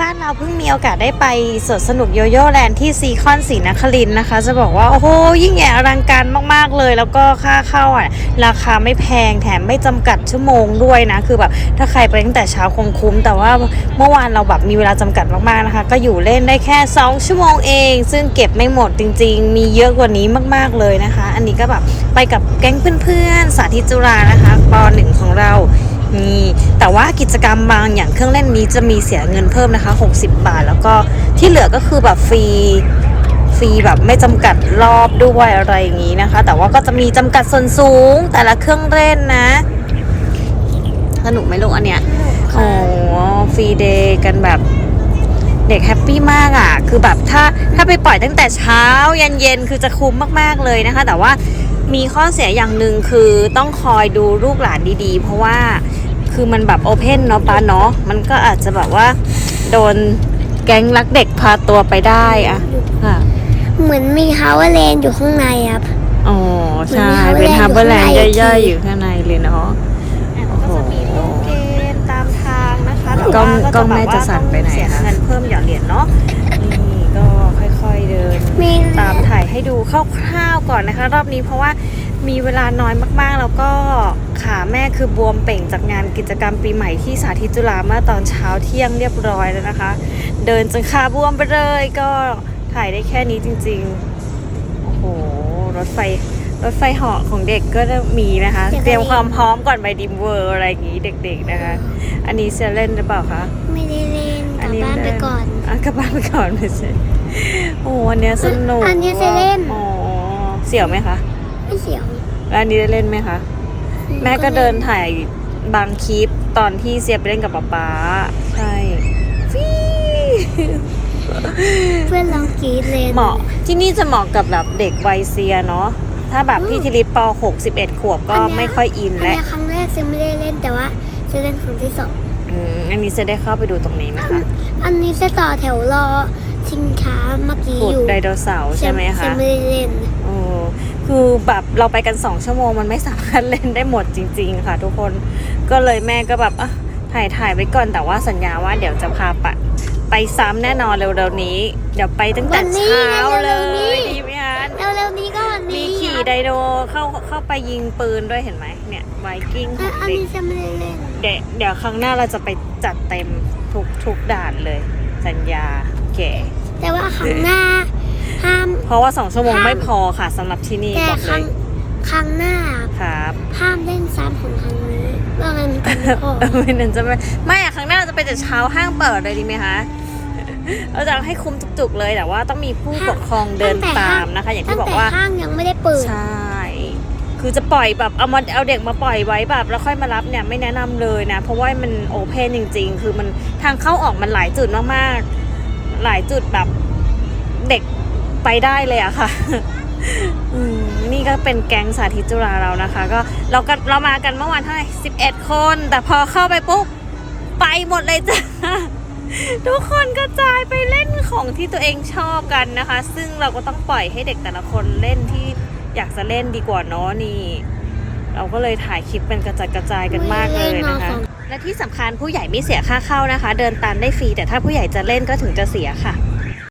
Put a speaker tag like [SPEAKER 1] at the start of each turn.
[SPEAKER 1] บ้านเราเพิ่งมีโอกาสได้ไปสวนสนุกโยโย่แลนด์ที่ซีคอนศรีนครินนะคะ จะบอกว่า โอ้โห ยิ่งใหญ่อลังการมากๆเลย แล้วก็ค่าเข้าอะ ราคาไม่แพงแถมไม่จำกัดชั่วโมงด้วยนะ คือแบบถ้าใครไปตั้งแต่เช้าคงคุ้ม แต่ว่าเมื่อวานเราแบบมีเวลาจำกัดมากๆนะคะ ก็อยู่เล่นได้แค่ 2 ชั่วโมงเอง ซึ่งเก็บไม่หมดจริง ๆ มีเยอะกว่านี้มากๆเลยนะคะ อันนี้ก็แบบไปกับแก๊งเพื่อนๆสาธิตจุฬานะคะปหนึ่งของเรา นี่แต่ว่ากิจกรรมบางอย่างเครื่องเล่นนี้จะมีเสียเงินเพิ่มนะคะ 60 บาท แล้วก็ที่เหลือก็คือแบบฟรีฟรีแบบไม่จำกัดรอบด้วยอะไรอย่างนี้นะคะ แต่ว่าก็จะมีจำกัดส่วนสูงแต่ละเครื่องเล่นนะสนุกไหมลูกอันเนี้ยโอ้ฟรีเดย์กันแบบเด็กแฮปปี้มากอะ คือแบบถ้าถ้าไปปล่อยตั้งแต่เช้ายันเย็นคือจะคุ้มมากๆเลยนะคะ แต่ว่ามีข้อเสียอย่างหนึ่งคือต้องคอยดูลูกหลานดีๆ เพราะว่า คือมันแบบโอเพนเนาะป้าเนาะมันก็อาจจะแบบว่าโดนแก๊งรักเด็กพาตัวไปได้อะค่ะ
[SPEAKER 2] เหมือนมีฮาวเวอร์แลนด์อยู่ข้างในครับ
[SPEAKER 1] อ๋อ ใช่
[SPEAKER 2] เหมือนมี
[SPEAKER 1] เป็นฮาร์เบอร์แลนด์
[SPEAKER 2] Harborland
[SPEAKER 1] ย่อยๆ อยู่ข้างในเลยเนาะ
[SPEAKER 3] ก็จะมีลูกเกณฑ์ตามทางนะคะแต่
[SPEAKER 1] กล้อง
[SPEAKER 3] ว่า
[SPEAKER 1] กล้อง
[SPEAKER 3] แบบ
[SPEAKER 1] แม่จะสั่นไปไหน
[SPEAKER 3] ต้องเสีย
[SPEAKER 1] คะ
[SPEAKER 3] เงินเพิ่มหยอดเหรียญเนาะนี่ก็ค่อยๆเดิน
[SPEAKER 2] มี
[SPEAKER 3] ตามถ่ายให้ดูคร่าวๆก่อนนะคะ รอบนี้เพราะว่า มีเวลาน้อยมากๆ แล้วก็ขาแม่คือบวมเป่งจากงานกิจกรรมปีใหม่ที่สาธิตจุฬาเมื่อตอนเช้าเที่ยงเรียบร้อยแล้วนะคะ เดินจนขาบวมไปเลยก็ถ่ายได้แค่นี้จริงๆ โอ้โห รถไฟรถไฟเหาะของเด็กก็จะมีนะคะ เตรียมความพร้อมก่อนไปดิมเวอร์อะไรอย่างนี้เด็ก ๆนะคะ อันนี้เซเล่นหรือเปล่าคะ
[SPEAKER 2] ไม่ได้เล่นกลับบ้านไปก่อน
[SPEAKER 3] อะกลับบ้านไปก่อนไม่ใช่โอ้อันเนี้ยสนุก
[SPEAKER 2] อันนี้จะเล่น
[SPEAKER 3] อ๋อเสี่ยวไหมคะ
[SPEAKER 2] ไม่เสียว
[SPEAKER 3] แล้วอันนี้ได้เล่นไหมคะ แม่ก็เดินถ่ายบางคลิปตอนที่เสียไปเล่นกับป๊าป๊าใช่ฟี
[SPEAKER 2] เพื่อนร้องกรีดเลย
[SPEAKER 3] เหมาะที่นี่จะเหมาะกับแบบเด็กวัยเซียเนาะถ้าแบบพี่ธิริปป .6 11 ขวบก็ไม่ค่อยอิน
[SPEAKER 2] อัน
[SPEAKER 3] และ
[SPEAKER 2] นี้ครั้งแรกจะไม่ได้เล่นแต่ว่าจะเล่นครั้งที่สอง
[SPEAKER 3] อืมอันนี้จะได้เข้าไปดูตรงนี้ไหมคะ
[SPEAKER 2] อันนี้จะต่อแถวรอชิงช้าเมื่อกี้
[SPEAKER 3] ขุ
[SPEAKER 2] อ
[SPEAKER 3] ด
[SPEAKER 2] ยู่
[SPEAKER 3] ไดโนเสาร์ใช่ไหมคะ
[SPEAKER 2] จะไม่ได้เล่น
[SPEAKER 3] โอ้ คือแบบเราไปกัน2ชั่วโมงมันไม่สามารถเล่นได้หมดจริง ๆ ค่ะ ทุกคนก็เลยแม่ก็แบบอะถ่ายถ่ายไว้ก่อนแต่ว่าสัญญาว่าเดี๋ยวจะพาไปไปซ้ำแน่นอนเร็วๆนี้ เดี๋ยวไปตั้งแต่
[SPEAKER 2] วันนี้
[SPEAKER 3] เช้าเล
[SPEAKER 2] เร็วๆนี้
[SPEAKER 3] ยดีไหมคะ
[SPEAKER 2] เร็วๆนี้ก็วัน
[SPEAKER 3] มี
[SPEAKER 2] นี้
[SPEAKER 3] ขี่ไดโนเข้าเข้าไปยิงปืนด้วยเห็นไหมเนี่ยไวกิ้งข
[SPEAKER 2] อะ
[SPEAKER 3] อง
[SPEAKER 2] อัน
[SPEAKER 3] เด็ก
[SPEAKER 2] นี้จะไม่ได้เล่น
[SPEAKER 3] เดี๋ยวเดี๋ยวครั้งหน้าเราจะไปจัดเต็มทุกทุกด่านเลย สัญญาแก่
[SPEAKER 2] แต่ว่าครั้งหน้า ห้าม
[SPEAKER 3] เพราะว่าสองชั่วโมง
[SPEAKER 2] ห้าม
[SPEAKER 3] ไม่พอค่ะสำหรับที่นี่
[SPEAKER 2] แต่
[SPEAKER 3] บอก
[SPEAKER 2] ค
[SPEAKER 3] เล
[SPEAKER 2] รั้
[SPEAKER 3] ย
[SPEAKER 2] งครั้งหน้า
[SPEAKER 3] ครับ
[SPEAKER 2] ห้ามเล่นซ้ำของครั้งนี้ว่างั้นมันจะไม่พอ
[SPEAKER 3] ไม่นั่นจะไม่ไม่อะครั้งหน้าเราจะไปแต่เช้าห้างเปิดเลยดีไหมคะเราจะให้คุ้มจุกๆเลยแต่ว่าต้องมีผู้ปกครองเดินตามนะคะ อย่าง
[SPEAKER 2] ตั้
[SPEAKER 3] ที่
[SPEAKER 2] ง
[SPEAKER 3] บอก
[SPEAKER 2] แต่
[SPEAKER 3] ว่า
[SPEAKER 2] ห้างยังไม่ได้เปิด
[SPEAKER 3] ใช่ คือจะปล่อยแบบเอามาเอาเด็กมาปล่อยไว้แบบแล้วค่อยมารับเนี่ยไม่แนะนำเลยนะ เพราะว่ามันโอเพนจริง ๆ คือมันทางเข้าออกมันหลายจุดมากๆ หลายจุดแบบเด็ก ไปได้เลยอะค่ะอืมนี่ก็เป็นแก๊งสาธิตจุฬาเรานะคะ ก็เราก็เรามากันเมื่อวานเท่าไหร่สิบเอ็ดคน แต่พอเข้าไปปุ๊บไปหมดเลยจ้ะทุกคนกระจายไปเล่นของที่ตัวเองชอบกันนะคะ ซึ่งเราก็ต้องปล่อยให้เด็กแต่ละคนเล่นที่อยากจะเล่นดีกว่าเนาะนี่ เราก็เลยถ่ายคลิปเป็นกระจัดกระจายกันมากเลยนะคะ และที่สำคัญผู้ใหญ่ไม่เสียค่าเข้านะคะ เดินตามได้ฟรีแต่ถ้าผู้ใหญ่จะเล่นก็ถึงจะเสียค่ะ